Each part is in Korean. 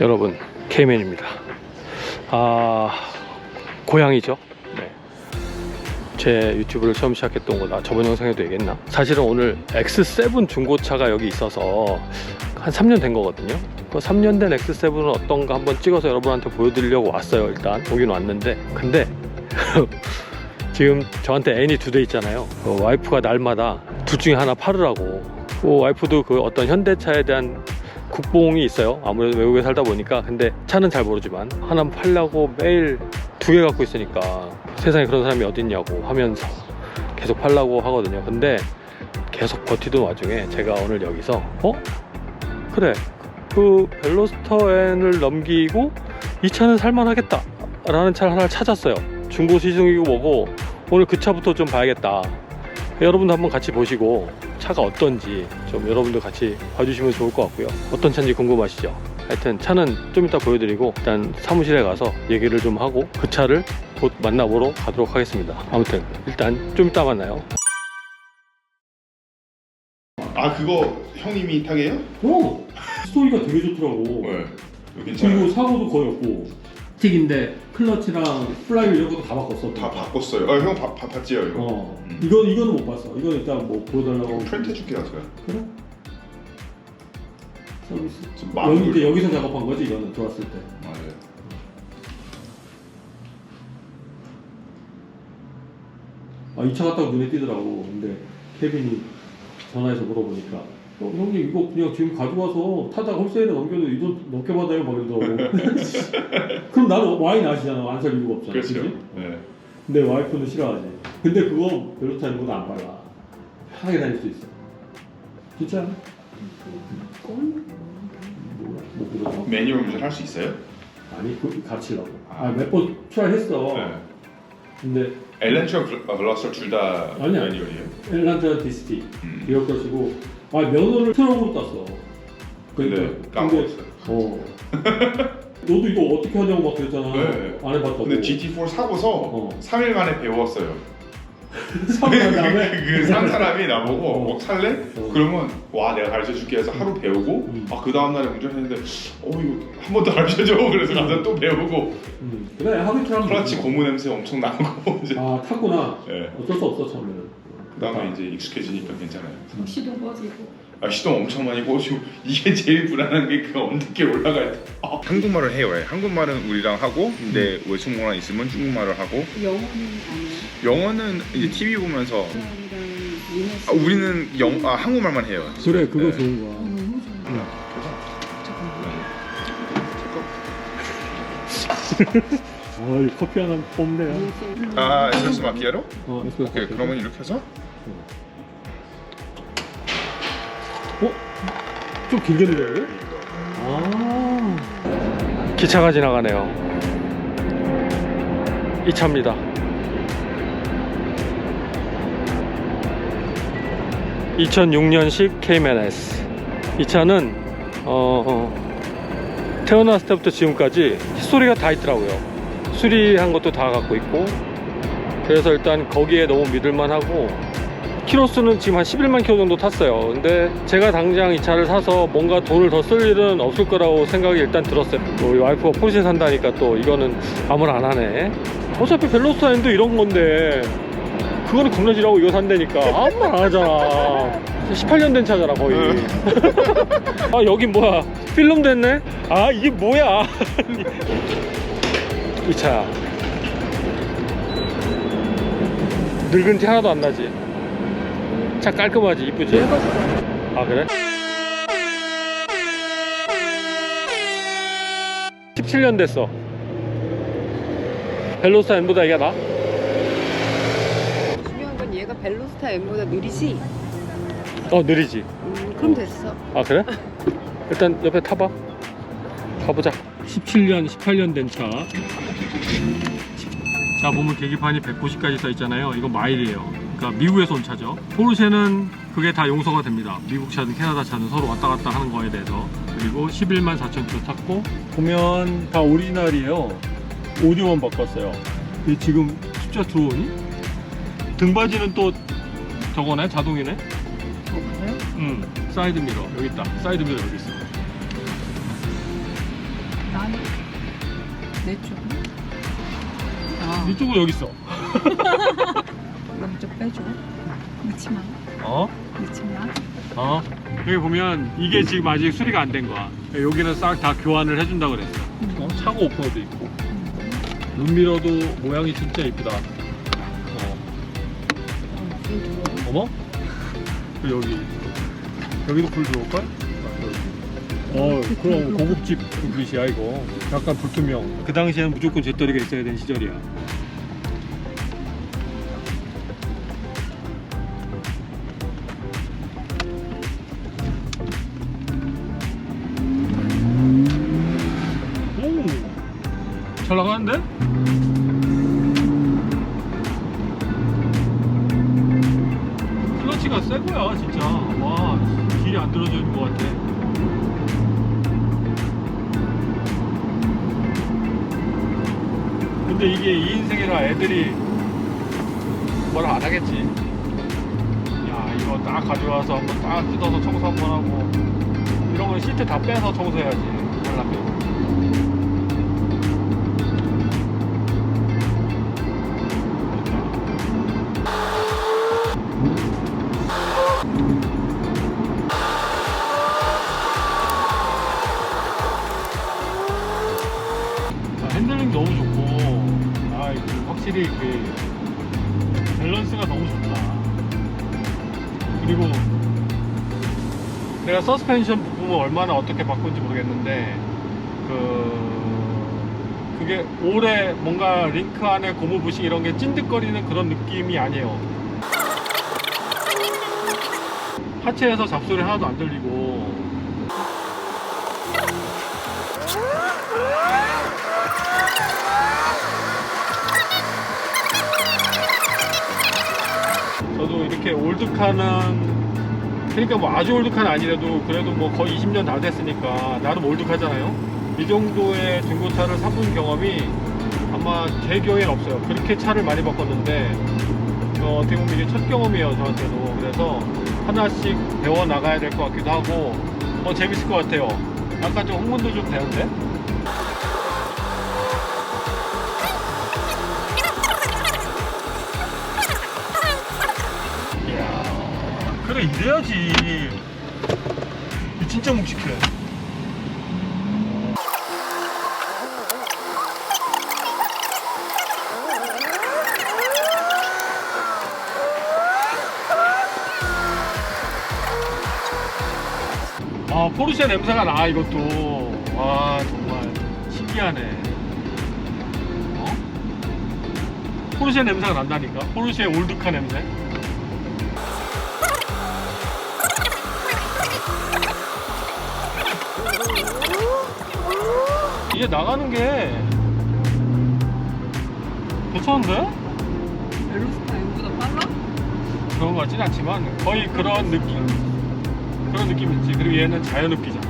여러분 케이맨입니다. 아 고향이죠? 네. 제 유튜브를 처음 시작했던 거다 저번 영상에도 얘기했나? 사실은 오늘 X7 중고차가 여기 있어서 한 3년 된 거거든요. 그 3년 된 X7은 어떤가 한번 찍어서 여러분한테 보여드리려고 왔어요 일단. 오긴 왔는데. 근데 지금 저한테 애인이 두 대 있잖아요. 그 와이프가 날마다 둘 중에 하나 팔으라고. 그 와이프도 그 어떤 현대차에 대한 국뽕이 있어요. 아무래도 외국에 살다 보니까. 근데 차는 잘 모르지만 하나 팔려고 매일 두 개 갖고 있으니까 세상에 그런 사람이 어딨냐고 하면서 계속 팔라고 하거든요. 근데 계속 버티던 와중에 제가 오늘 여기서 어? 그래. 그 벨로스터 N을 넘기고 이 차는 살만하겠다. 라는 차를 하나 찾았어요. 중고 시승이고 뭐고 오늘 그 차부터 좀 봐야겠다. 여러분도 한번 같이 보시고 차가 어떤지 좀 여러분도 같이 봐주시면 좋을 것 같고요. 어떤 차인지 궁금하시죠? 하여튼 차는 좀 이따 보여드리고 일단 사무실에 가서 얘기를 좀 하고 그 차를 곧 만나보러 가도록 하겠습니다. 아무튼 일단 좀 이따 만나요. 아 그거 형님이 타게요? 오! 스토리가 되게 좋더라고. 네. 이거 괜찮아요. 사고도 거의 없고. 스틱인데 클러치랑 플라이 이런 것도 다 바꿨어. 다 바꿨어요. 아, 형 바, 바, 봤지요 이거? 어. 음. 이건 이거는 못 봤어. 이건 일단 뭐 보여달라고. 프린트 해줄게 가서요. 그래? 서비스. 여기 이제 여기서 작업한 거지 이거는 들어왔을 때. 맞아요. 아, 이차 같다고 눈에 띄더라고. 근데 케빈이 전화해서 물어보니까 어, 형님 이거 그냥 지금 가져와서 타다가 홀세일에 넘겨도 이 돈 넘게 받아요 막 이러더라고. 그럼 나도 와인 아시잖아. 안 살 이유가 없잖아. 그렇죠. 그치? 네. 근데 와이프는 싫어하지. 근데 그거 별로 타는 건 안 빨라. 편하게 다닐 수 있어. 진짜? 들어서? 매뉴얼 운전 할 수 있어요? 아니 그 가르치려고. 아 몇 번 트라이 했어. 네. 근데 엘렌트랑 블러스터 둘다 아니야. 매뉴얼이에요? 엘란자 디스티 음. 것이고 아 면허를 트럭으로 땄어. 근데 까먹었어요. 어. 너도 이거 어떻게 하냐고 막 그랬잖아. 네. 안 해봤다고. 근데 GT4 사고서 어. 3일 만에 배웠어요. 사고 난 다음에 그산 사람이 나보고 어. 어, 살래? 어. 그러면 와 내가 가르쳐 줄게 해서 하루 배우고 음. 아그 다음 날에 운전했는데 어 이거 한 번 더 가르쳐 줘 그래서 가서 또 배우고 음, 그래 하루 이틀 하면 클러치. 고무 냄새 엄청 나고 이제 아 탔구나. 예. 어쩔 수 없어 처음에는. 그 다음에 이제 익숙해지니까 괜찮아요. 시동 꺼지고 아, 시동 엄청 많이 꺼지고 이게 제일 불안한 게그 어떻게 올라갈 때 아. 한국말을 해요. 예. 한국말은 우리랑 하고 근데 외숙모랑 있으면 중국말을 하고 영어는 아니에요. 영어는 이제 TV 보면서 유네스 아, 우리는 영 아, 한국말만 해요. 그래 그거 네. 좋은 거야. 너무 좋아. 어, 이 커피 하나 뽑네요. 아 에스프레소 마키아로? 어, 에스프레소 오케이. 그러면 이렇게 해서 어? 좀 길게 돼? 아. 기차가 지나가네요. 이 차입니다. (2006년식) K-S 이 차는 어, 어, 태어났을 때부터 지금까지 히스토리가 다 있더라고요 수리한 것도 다 갖고 있고 그래서 일단 거기에 너무 믿을만 하고 키로수는 지금 한 11만 킬로 정도 탔어요. 근데 제가 당장 이 차를 사서 뭔가 돈을 더 쓸 일은 없을 거라고 생각이 일단 들었어요. 또 우리 와이프가 포르쉐 산다니까 또 이거는 아무나 안 하네. 어차피 벨로스타인도 이런 건데 그거는 겁나지라고 이거 산다니까 아무 말 안 하잖아. 18년 된 차잖아 거의. 아 여긴 뭐야? 필름 됐네? 아 이게 뭐야? 이 차. 늙은 티 하나도 안 나지. 차 깔끔하지 이쁘지? 아 그래? 17년 됐어 벨로스타 N보다 이게 나? 중요한 건 얘가 벨로스타 M보다 느리지? 어 느리지 음, 그럼 됐어. 아 그래? 일단 옆에 타봐 가보자 17년 18년 된차 자 보면 계기판이 190까지 써 있잖아요 이거 마일이에요 그러니까 미국에서 온 차죠. 포르쉐는 그게 다 용서가 됩니다. 미국 차든 캐나다 차든 서로 왔다 갔다 하는 거에 대해서. 그리고 11만 4천 킬로 탔고 보면 다 오리지널이에요. 오디오만 바꿨어요. 근데 지금 숫자 들어오니? 등받이는 또 저거네? 자동이네? 응. 사이드 미러. 여기 있다. 사이드 미러 여기 있어. 나는 내 쪽은? 아, 이쪽은 여기 있어. 좀 빼줘. 넣지 마. 어? 넣지 마. 어? 여기 보면 이게 지금 아직 수리가 안 된 거야. 여기는 싹 다 교환을 해준다 그랬어. 어? 차고 오픈도 있고. 눈미러도 모양이 진짜 이쁘다. 어. 어. 어머? 그 여기 여기도 불 들어올걸? 어 그럼 고급집 불빛이야 이거 약간 불투명 그 당시에는 무조건 잿더리가 있어야 되는 시절이야 잘 나가는데? 클러치가 새 거야 진짜. 와 길이 안 들어져 있는 것 같아. 근데 이게 2인승이라 애들이 뭐라 안 하겠지. 야 이거 딱 가져와서 한번 딱 뜯어서 청소 한번 하고 이런 건 시트 다 빼서 청소해야지 잘나면 그리고 내가 서스펜션 부품을 얼마나 어떻게 바꾼지 모르겠는데 그 그게 오래 뭔가 링크 안에 고무 부식 이런 게 찐득거리는 그런 느낌이 아니에요. 하체에서 잡소리 하나도 안 들리고 올드카는 그러니까 뭐 아주 올드카는 아니라도 그래도 뭐 거의 20년 다 됐으니까 나름 올드카잖아요. 이 정도의 중고차를 사본 경험이 아마 제 기억엔 없어요. 그렇게 차를 많이 바꿨는데 어, 어떻게 보면 이게 첫 경험이에요 저한테도. 그래서 하나씩 배워 나가야 될 것 같기도 하고 어 재밌을 것 같아요. 약간 좀 흥분도 좀 되는데 그래 이래야지. 진짜 묵직해. 아 포르쉐 냄새가 나 이것도 와 정말 신기하네 어? 포르쉐 냄새가 난다니까 포르쉐 올드카 냄새 이게 나가는 게 괜찮은데? 벨로스타 M보다 빨라? 그런 것 같진 않지만 거의 그런 느낌. 그런 느낌 있지. 그리고 얘는 자연흡기잖아.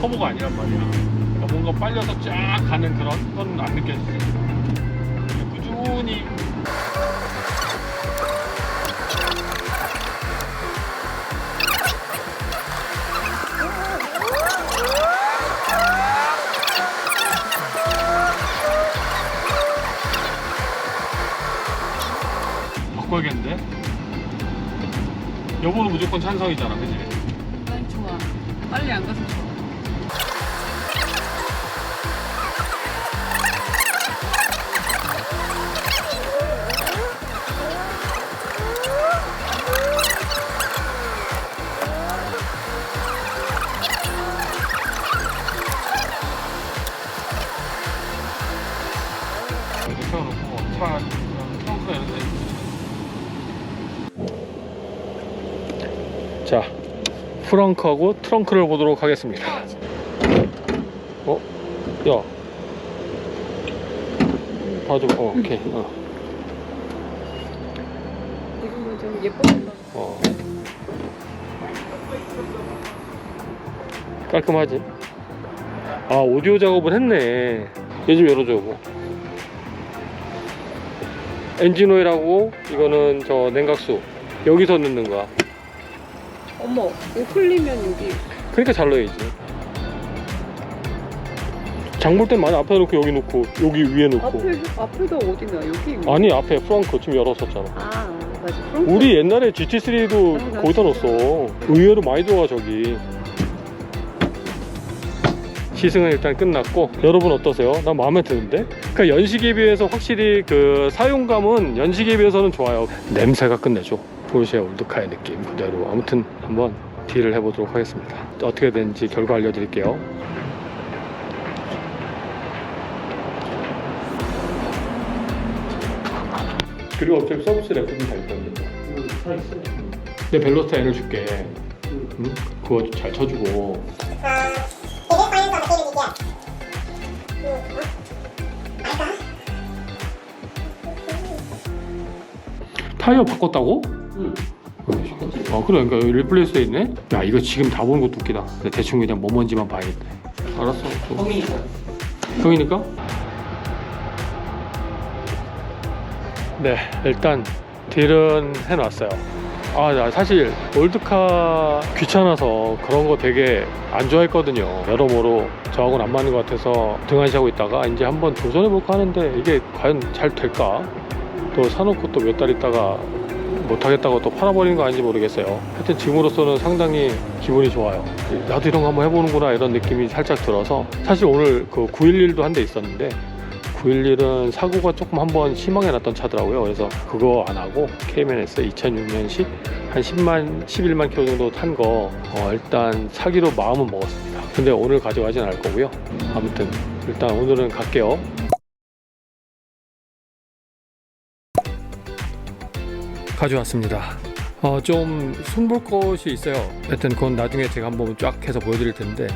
터보가 아니란 말이야. 그러니까 뭔가 빨려서 쫙 가는 그런 건 안 느껴지지. 꾸준히 여보는 무조건 찬성이잖아, 그지? 난 좋아. 빨리 안 가서 좋아. 프렁크하고 트렁크를 보도록 하겠습니다 어? 야 봐줘 어 오케이 어. 어. 깔끔하지? 아 오디오 작업을 했네 얘 좀 열어줘 뭐 엔진 오일하고 이거는 저 냉각수 여기서 넣는 거야 어머, 풀리면 여기 그러니까 잘 넣어야지 장 볼 땐 많이 앞에 놓고 여기 놓고 여기 위에 놓고 앞에 앞에도 어딘가 여기. 아니 앞에 프렁크 지금 열었었잖아 아 맞아. 프랑스. 우리 옛날에 GT3도 아, 거기다 넣었어 의외로 많이 들어가 저기 시승은 일단 끝났고 여러분 어떠세요? 난 마음에 드는데? 그러니까 연식에 비해서 확실히 그 사용감은 연식에 비해서는 좋아요 냄새가 끝내 죠 포르쉐 올드카의 느낌 그대로 아무튼 한번 딜을 해보도록 하겠습니다. 어떻게 되는지 결과 알려드릴게요. 그리고 어차피 서비스 레코드 다 있던데 다. 있어 내 벨로스타 N을 줄게. 응? 그거 잘 쳐주고. 타이어 바꿨다고? 응. 아 그래 그러니까 여기 리플레이스 돼 있네? 야 이거 지금 다 보는 것도 웃기다 근데 대충 그냥 뭐 뭔지만 봐야겠다 알았어 형이니까 형이니까? 네 일단 딜은 해놨어요 아, 나 사실 올드카 귀찮아서 그런 거 되게 안 좋아했거든요. 여러모로 저하고는 안 맞는 것 같아서 등한시하고 있다가 이제 한번 도전해볼까 하는데 이게 과연 잘 될까? 또 사놓고 또 몇 달 있다가 못하겠다고 또 팔아버리는 거 아닌지 모르겠어요. 하여튼 지금으로서는 상당히 기분이 좋아요. 나도 이런 거 한번 해보는구나 이런 느낌이 살짝 들어서 사실 오늘 그 911도 한 대 있었는데 911은 사고가 조금 한번 심하게 났던 차더라고요. 그래서 그거 안 하고 KMS 2006년식 한 10만, 11만 킬로 정도 탄 거 어, 일단 사기로 마음은 먹었습니다. 근데 오늘 가져가진 않을 거고요. 아무튼 일단 오늘은 갈게요. 가져왔습니다. 어, 좀 손볼 것이 있어요. 하여튼 그건 나중에 제가 한번 쫙 해서 보여드릴 텐데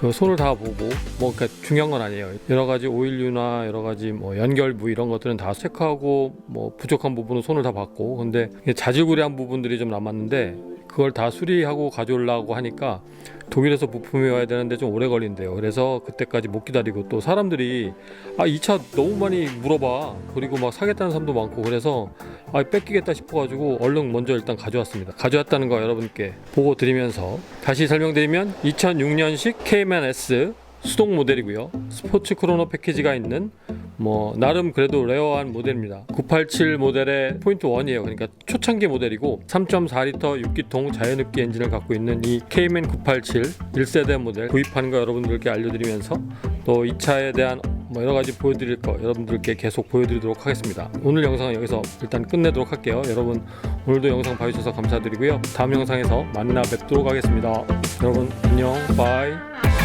그 손을 다 보고 뭐 그러니까 중요한 건 아니에요. 여러 가지 오일류나 여러 가지 뭐 연결부 이런 것들은 다 체크하고 뭐 부족한 부분은 손을 다 봤고 근데 자질구레한 부분들이 좀 남았는데 그걸 다 수리하고 가져오려고 하니까 독일에서 부품이 와야 되는데 좀 오래 걸린대요. 그래서 그때까지 못 기다리고 또 사람들이 아 이 차 너무 많이 물어봐. 그리고 막 사겠다는 사람도 많고 그래서 아 뺏기겠다 싶어가지고 얼른 먼저 일단 가져왔습니다. 가져왔다는 거 여러분께 보고 드리면서 다시 설명드리면 2006년식 K-S 수동 모델이고요. 스포츠 크로노 패키지가 있는 뭐 나름 그래도 레어한 모델입니다. 987 모델의 포인트 1이에요. 그러니까 초창기 모델이고 3.4L 6기통 자연흡기 엔진을 갖고 있는 이 K-Man 987 1세대 모델 구입하는 거 여러분들께 알려드리면서 또 이 차에 대한 뭐 여러 가지 보여드릴 거 여러분들께 계속 보여드리도록 하겠습니다. 오늘 영상은 여기서 일단 끝내도록 할게요. 여러분 오늘도 영상 봐주셔서 감사드리고요. 다음 영상에서 만나 뵙도록 하겠습니다. 여러분 안녕 바이